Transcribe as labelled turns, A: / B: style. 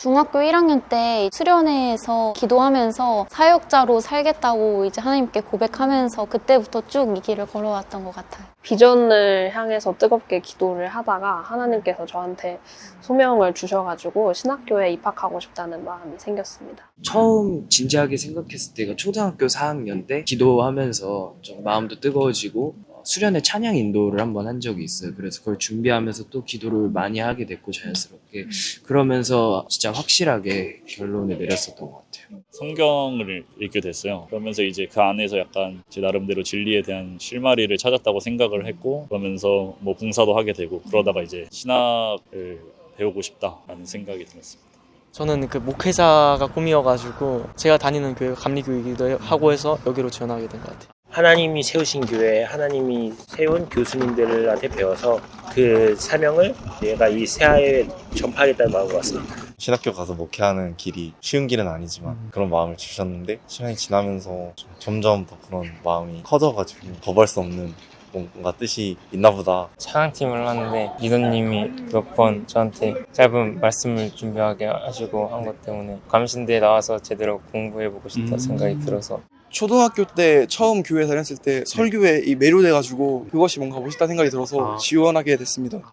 A: 중학교 1학년 때 수련회에서 기도하면서 사역자로 살겠다고 이제 하나님께 고백하면서 그때부터 쭉 이 길을 걸어왔던 것 같아요.
B: 비전을 향해서 뜨겁게 기도를 하다가 하나님께서 저한테 소명을 주셔가지고 신학교에 입학하고 싶다는 마음이 생겼습니다.
C: 처음 진지하게 생각했을 때가 초등학교 4학년 때 기도하면서 좀 마음도 뜨거워지고 어, 수련회 찬양 인도를 한번 한 적이 있어요. 그래서 그걸 준비하면서 또 기도를 많이 하게 됐고 자연스럽게 그러면서 진짜 확실하게 결론을 내렸었던 것 같아요.
D: 성경을 읽게 됐어요. 그러면서 이제 그 안에서 약간 제 나름대로 진리에 대한 실마리를 찾았다고 생각을 했고 그러면서 뭐 봉사도 하게 되고 그러다가 이제 신학을 배우고 싶다라는 생각이 들었습니다.
E: 저는 그 목회자가 꿈이어가지고 제가 다니는 교회 감리교이기도 하고 해서 여기로 지원하게 된 것 같아요.
F: 하나님이 세우신 교회, 하나님이 세운 교수님들한테 배워서 그 사명을 내가 이 새하에 전파하겠다는 마음으로 왔습니다.
G: 신학교 가서 목회하는 길이 쉬운 길은 아니지만 그런 마음을 주셨는데 시간이 지나면서 좀 점점 더 그런 마음이 커져가지고 거부할 수 없는 뭔가 뜻이 있나 보다.
H: 찬양팀을 하는데 리더님이 몇 번 저한테 짧은 말씀을 준비하게 하시고 한 것 때문에 감신대에 나와서 제대로 공부해보고 싶다 생각이 들어서
I: 초등학교 때 처음 교회 다녔을 때 설교에 이 매료돼가지고 그것이 뭔가 멋있다 생각이 들어서 지원하게 됐습니다.